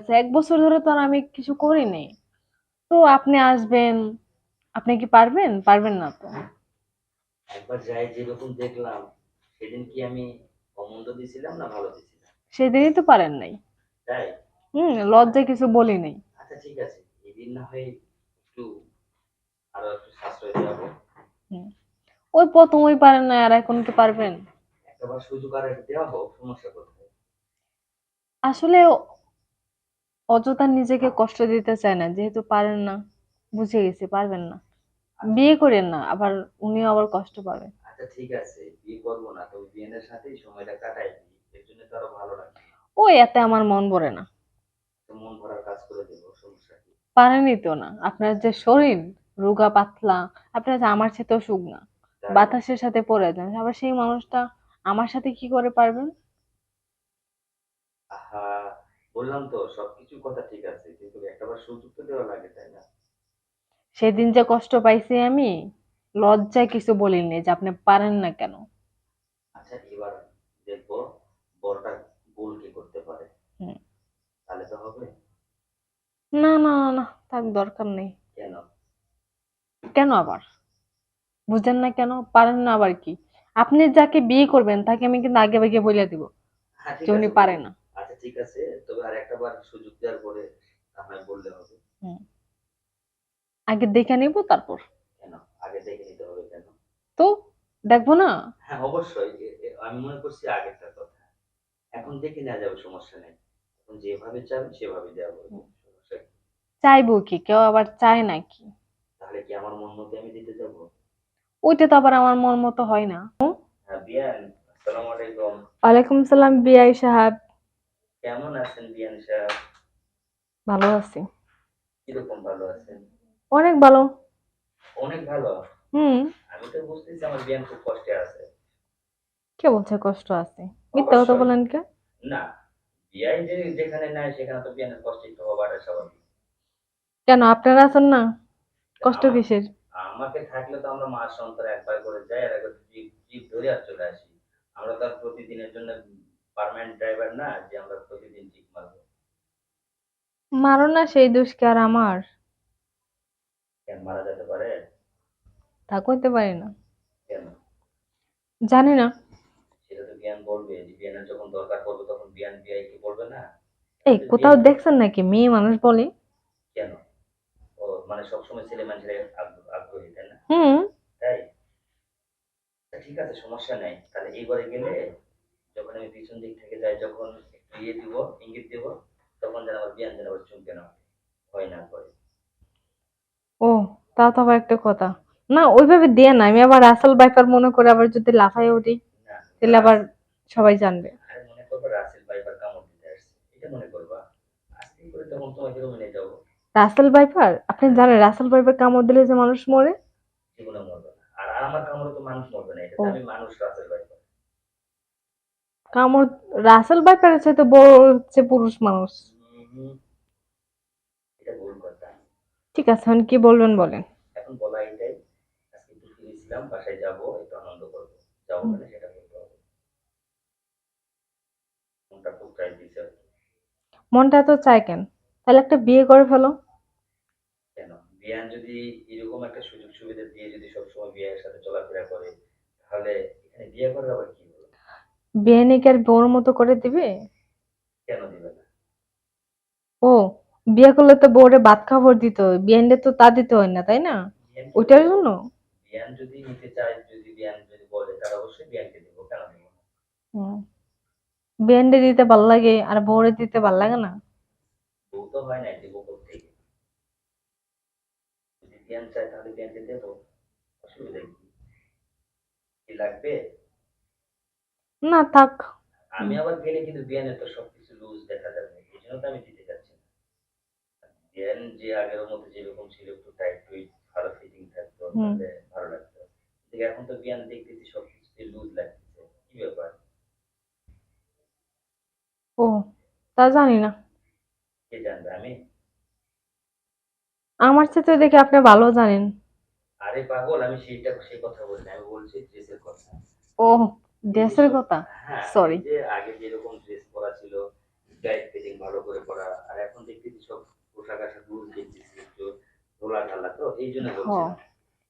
আছে এক বছর ধরে তো আর আমি কিছু করিনি তো আপনি আসবেন আপনি কি পারবেন? পারবেন না তো। একবার যাই যেরকম দেখলাম সেদিন কি আমি অমন্দ দিছিলাম না ভালো দিছিলাম? সেদিনই তো পারেন নাই। তাই? হুম লজ্জায় কিছু বলি নাই। আচ্ছা ঠিক আছে। এদিন না হয় একটু আরও একটু সাশ্রয় ওই প্রথম ওই পারেন না আর এখন কি পারবেন? একটাবার সুযোগ আর দেওয়াবো সমস্যা কোথায়? আসলে অযথা নিজেকে কষ্ট দিতে চায় না যেহেতু পারেন না বুঝে গেছি পারবেন না। বিয়ে করেন না আবার উনিও আবার কষ্ট পাবে। আচ্ছা ঠিক আছে বিয়ে করব না তবে বিয়ের সাথেই সময়টা কাটাই এর জন্য তো আরও ভালো লাগবে ওই এতে আমার মন ভরে না। মন ভরার কাজ করে দেবো সমস্যা কি? পারেনই তো না। আপনার যে শরীর রোগা পাতলা আপনার যে আমার সাথেও সুখ না বাতাসের সাথে পড়ে যান আবার সেই মানুষটা আমার সাথে কি করে পারবেন? আহা বললাম তো সবকিছু কথা ঠিক আছে কিন্তু একটাবার সুযোগ তো দেওয়া লাগে তাই না? সেদিন যে কষ্ট পাইছি আমি লজ্জায় কিছু বলিনি যে আপনি পারেন না কেন। আচ্ছা এবার দেখব বড়টা গোল কি করতে পারে। তাহলে তো হবে। না না না না থাক দরকার নেই। কেন? কেন আবার? বুঝেন না কেন পারেন না আবার কি? আপনি যাকে বিয়ে করবেন তাকে আমি কিন্তু আগে আগে বলে দিব হ্যাঁ, যে উনি পারে না। আচ্ছা ঠিক আছে। আর একটা বার সুযোগ দেওয়ার পরে আপনার বললে হবে। আগে দেখে নিব তারপর। কেন? আগে দেখে নিতে হবে কেন? তো দেখব না? হ্যাঁ অবশ্যই। আমি মনে করছি আগেরটা কথা। এখন দেখে নেওয়া যাবে সমস্যা নেই। এখন যেভাবে চাবেন সেভাবে দেওয়া হবে। কি? চাইব কি? কেউ আবার চায় নাকি? তাহলে কি আমার মন মতো আমি দিতে যাব? ওইটা তো আবার আমার মন মতো হয় না। হ্যাঁ বিয়ান আসসালামু আলাইকুম। ওয়ালাইকুম সালাম বিআই সাহেব। কেমন আছেন বিয়ান সাহেব? ভালো আছি। কীরকম ভালো আছেন? অনেক ভালো। অনেক ভালো? হুম। আমি তো বুঝতেছি আমার বিয়ান খুব কষ্টে আছে। কে বলছে কষ্ট আছে? মিথ্যা কথা বলেন কে? না বিয়াই যে যেখানে নাই সেখানে তো বিয়ানের কষ্ট একটু হবার স্বাভাবিক। কেন আপনারা আছেন না? কষ্ট কিসের? আমাকে থাকলে তো আমরা মাস অন্তর একবার করে যাই আর একবার ধরে আর চলে আসি। আমরা তো প্রতিদিনের জন্য পার্মানেন্ট ড্রাইভার না যে আমরা প্রতিদিন মারবো। মারো না সেই দোষ কি আর আমার? কেন মারা যেতে পারে? তা করতে পারি না। কেন? জানি না। সেটা তো বিয়ান বলবে যে বিয়ানের যখন দরকার পড়বে তখন বিয়ান বিয়াই কি বলবে না? এই কোথাও দেখছেন নাকি? মেয়ে মানুষ বলে। কেন? ও মানে সবসময় ছেলে মানুষের আগ্রহী তাই না? হুম। তাই? ঠিক আছে সমস্যা নাই। তাহলে এইবারে গেলে যখন আমি পিছন দিক থেকে যাই যখন একটু ইয়ে দিব ইঙ্গিত দিব তখন যেন আমার বিয়ান যেন আবার চুমকে না হয় না করে। ও তা তো আবার একটা কথা। না ওইভাবে দিয়ে না আমি আবার আসল বাইপার মনে করে আবার যদি লাফাই উঠি তাহলে আবার সবাই জানবে। আরে মনে করবা রাসেল ভাইবার কামড় দিতে আসছে এটা মনে করবা? আস্তে করে তখন তোমাকে যাব। রাসেল বাইপার আপনি জানেন রাসেল বাইপার কামড় দিলে যে মানুষ মরে? জীবনে মরবে না। আর আমার কামড়ে তো মানুষ মরবে না এটা আমি মানুষ রাসেল ভাইবার কামড় রাসেল বাইপারের চাইতে বড় হচ্ছে পুরুষ মানুষ। ঠিক আছে এখন কি বলবেন বলেন। এখন বলা এটাই আজকে একটু ফ্রি বাসায় যাব একটু আনন্দ করব। যাব মানে সেটা বলতে হবে। মনটা খুব চাই দিছে মনটা তো চায় কেন? তাহলে একটা বিয়ে করে ফেলো। কেন? বিয়ান যদি এরকম একটা সুযোগ সুবিধা দিয়ে যদি সবসময় বিয়ের সাথে চলাফেরা করে তাহলে এখানে বিয়ে করার আবার কি? হলো বিয়ে কি আর বউর মতো করে দিবে? কেন দিবে না? ও বিয়ে করলে তো বউরে ভাত খাবার দিতে বিয়েন্ডে তো তা দিতে হয় না তাই না? ওইটার জন্য? বিয়ান যদি নিতে চায় যদি বিয়ান যদি বলে তাহলে অবশ্যই বিয়ানকে দেবো কেন দেবো না? হুম। বিয়েন্ডে দিতে ভালো লাগে আর বউরে দিতে ভালো লাগে না? বউ তো হয় না দেবো কোথেকে যদি বিয়ান চায় তাহলে বিয়ানকে দেবো অসুবিধা কি? কি লাগবে? না থাক। আমি আবার গেলে কিন্তু বিয়ানের তো সবকিছু লুজ দেখা যাবে এই জন্য তো আমি দিতে চাচ্ছি না। বিয়ান যে আগের মধ্যে যেরকম ছিল একটু টাইট টুইট ভালো ফিটিং থাকতো তাহলে ভালো লাগতো। কিন্তু এখন তো বিয়ান দেখতেছি সবকিছুতে লুজ লাগতেছে। কি ব্যাপার? ও তা জানি না। কে জানবে আমি? আমার সাথে দেখে আপনি ভালো জানেন। আরে পাগল আমি সেইটা সেই কথা বলি আমি বলছি ড্রেসের কথা। ও ড্রেসের কথা? হ্যাঁ, সরি যে আগে যেরকম ড্রেস পরা ছিল টাইট ফিটিং ভালো করে পরা আর এখন দেখতেছি সব পোশাক আশাকগুলো কিনতেছি তো ধোলা ঢালা তো এই জন্য বলছি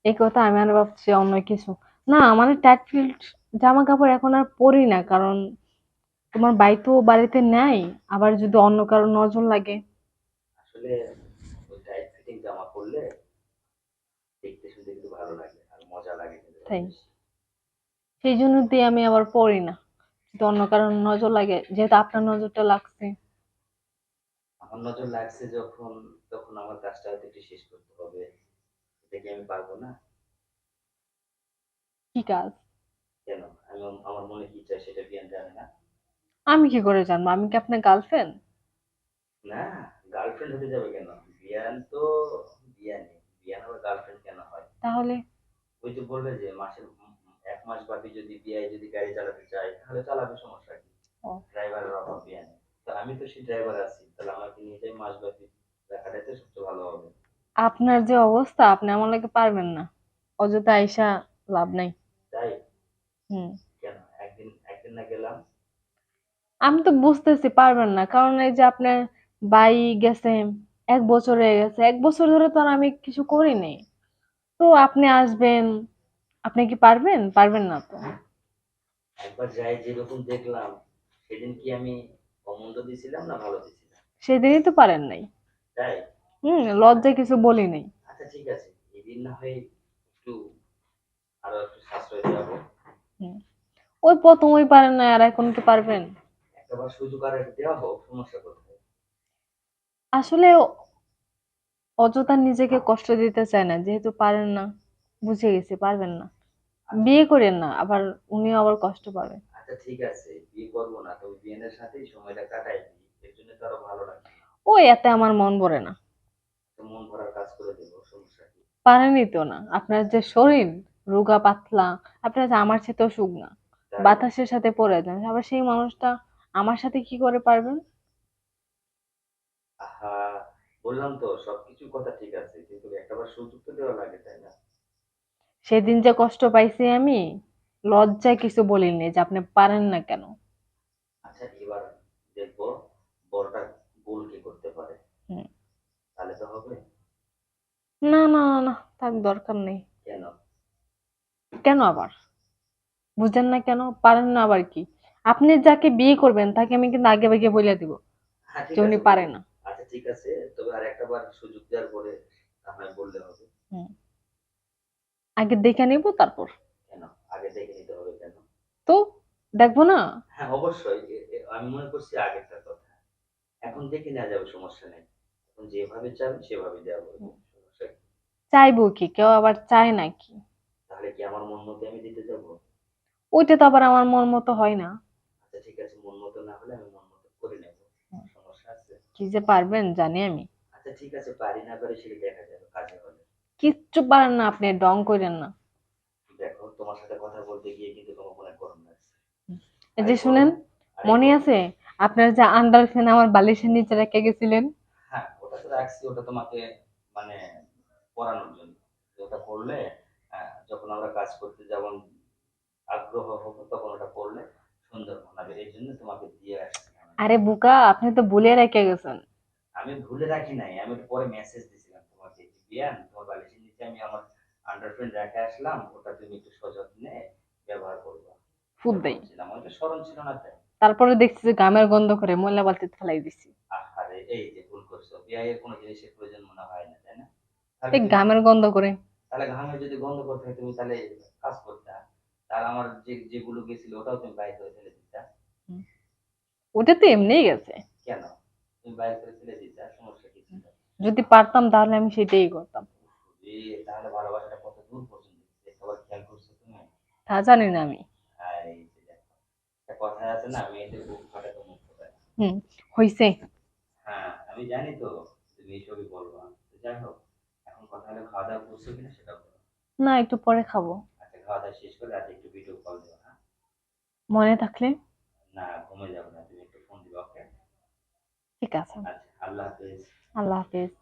এই কথা আমি আর ভাবছি অন্য কিছু। না আমার টাইট ফিট জামা কাপড় এখন আর পরি না কারণ তোমার বাই তো বাড়িতে নাই আবার যদি অন্য কারও নজর লাগে। আসলে ওই টাইট ফিটিং জামা পরলে দেখতে শুনতে কিন্তু ভালো লাগে আর মজা লাগে তাই। সেই জন্য দিয়ে আমি আবার পরি না। যদি অন্য কারোর নজর লাগে যেহেতু আপনার নজরটা লাগছে। আমার নজর লাগছে যখন তখন আমার কাজটা একটু শেষ করতে হবে। এটা কি আমি পারব না? কি কাজ? কেন? আমি আমার মনে কি চাই সেটা বিয়ান জানে না। আমি কি করে জানব? আমি কি আপনার গার্লফ্রেন্ড না গার্লফ্রেন্ড হতে যাবে কেন? বিয়ান তো বিয়ানি বিয়ান আবার গার্লফ্রেন্ড কেন হয়? তাহলে? ওই যে বললে যে মাসের মাস বাকি যদি বিয়ে যদি গাড়ি চালাতে চায় তাহলে চালাবে সমস্যা কি। ড্রাইভারের অভাব বিয়ানে তো আমি তো সেই ড্রাইভার আছি তাহলে আমাকে নিয়ে যাই মাস বাকি দেখাটাই তো সবচেয়ে ভালো হবে। আপনার যে অবস্থা আপনি আমার লাগে পারবেন না। অযথা আইসা লাভ নাই। তাই? হুম। কেন? একদিন একদিন না গেলাম? আমি তো বুঝতেছি পারবেন না। কারণ এই যে আপনার ভাই গেছে এক বছর হয়ে গেছে। এক বছর ধরে তো আর আমি কিছু করিনি তো আপনি আসবেন আপনি কি পারবেন? পারবেন না তো। একবার যাই যেরকম দেখলাম সেদিন কি আমি অমন্দ দিছিলাম না ভালো দিছিলাম? সেদিনই তো পারেন নাই। তাই? হুম লজ্জায় কিছু বলি নাই। আচ্ছা ঠিক আছে। এদিন না হয় একটু আরও একটু সাশ্রয় যাব ওই প্রথম ওই পারেন না আর এখন কি পারবেন? একটাবার সুযোগ আর দেওয়া হোক সমস্যা কোথায়? আসলে অযথা নিজেকে কষ্ট দিতে চায় না যেহেতু পারেন না। বুঝে গেছি পারবেন না। বিয়ে করেন না আবার উনিও আবার কষ্ট পাবে আচ্ছা ঠিক আছে বিয়ে করব না তবে বিয়ের সাথেই সময়টা কাটাই এর জন্য তো আরও ভালো লাগে। ওই এতে আমার মন ভরে না। মন ভরার কাজ করে দেবো সমস্যা কি? পারেনই তো না। আপনার যে শরীর রোগা পাতলা আপনার যে আমার সাথেও সুখ না বাতাসের সাথে পড়ে যান আবার সেই মানুষটা আমার সাথে কি করে পারবেন? আহা বললাম তো সবকিছু কথা ঠিক আছে কিন্তু একটাবার সুযোগ তো দেওয়া লাগে তাই না? সেদিন যে কষ্ট পাইছি আমি লজ্জায় কিছু বলিনি যে আপনি পারেন না কেন। আচ্ছা এবার দেখব গোল কি করতে পারে। তাহলে তো হবে। না না না না থাক দরকার নেই। কেন? কেন আবার? বুঝেন না কেন? পারেন না আবার কি? আপনি যাকে বিয়ে করবেন তাকে আমি কিন্তু আগে ভাগে বলে দিব হ্যাঁ যে উনি পারে না। আচ্ছা ঠিক আছে। তবে আর একটাবার সুযোগ দেওয়ার পরে আপনার বললে হবে। আগে দেখে নিব তারপর। কেন? আগে দেখে নিতে হবে কেন? তো দেখব না? হ্যাঁ অবশ্যই। আমি মনে করছি আগেরটার কথা। এখন দেখে নেওয়া যাবে সমস্যা নেই। এখন যেভাবে চান সেভাবে দেওয়া হবে। চাইব কি? কেউ আবার চায় নাকি? তাহলে কি আমার মন মতো আমি দিতে যাব? ওইটা তো আবার আমার মন মতো হয় না। আচ্ছা ঠিক আছে মন মতো না হলে আমি মন মতো করে নেব। সমস্যা আছে? কি যে পারবেন জানি আমি। আচ্ছা ঠিক আছে পারি না পারি সেটা দেখা যাবে কাজে হলে কিচ্ছু পারেন না আপনি ডং করেন না। দেখো তোমার সাথে কথা বলতে গিয়ে কিন্তু তোমার মনে গরম লাগছে। এই যে শুনেন মনে আছে? আপনার যে আন্ডার ফ্যান আমার বালিশের নিচে রেখে গেছিলেন? হ্যাঁ ওটা তো রাখছি ওটা তোমাকে মানে পড়ানোর জন্য। ওটা করলে যখন আমরা কাজ করতে যেমন আগ্রহ হব তখন ওটা করলে সুন্দর মানাবে এই জন্য তোমাকে দিয়ে আরে বুকা আপনি তো ভুলে রেখে গেছেন। আমি ভুলে রাখি নাই আমি পরে মেসেজ দিছিলাম তোমার বালিশের নিচে আমি আমার আন্ডারপ্যান্ট রেখে আসলাম ওটা তুমি একটু সযত্নে ব্যবহার করবা। ফুট দেই। স্মরণ ছিল না তাই? তারপরে দেখছি যে গামের গন্ধ করে ময়লা বালতিতে ফেলাই দিছি। আরে এই যে ভুল করছ। বিয়ের কোনো জিনিসের প্রয়োজন মনে হয় না তাই না? এই গামের গন্ধ করে। তাহলে ঘামে যদি গন্ধ করতে হয় তুমি তাহলে কাজ করতে তাহলে আমার যে যেগুলো গেছিল ওটাও তুমি বাইর করে ফেলে দিতা। ওটা তো এমনিই গেছে। কেন? তুমি বাইর করে ফেলে দিতা সমস্যা কি ছিল যদি পারতাম তাহলে আমি সেটাই করতাম। তাহলে ভালোবাসাটা কত দূর পর্যন্ত খেয়াল করছ তুমি? তা জানি না আমি। আর এই যে দেখো, একটা কথা আছে না মেয়েদের বুক ফাটা তো মুখ ফোটায় হুম হইছে। হ্যাঁ আমি জানি তো তুমি বলবা। যাই হোক এখন কথা হলে খাওয়া দাওয়া করছ কিনা সেটা বলো। না একটু পরে খাব। আচ্ছা খাওয়া দাওয়া শেষ করে রাতে একটু ভিডিও কল দেবো হ্যাঁ? মনে থাকলে? না ঘুমিয়ে যাব না তুমি একটু ফোন দিবা ওকে ঠিক আছে। আচ্ছা আল্লাহ হাফেজ। আল্লাহ হাফেজ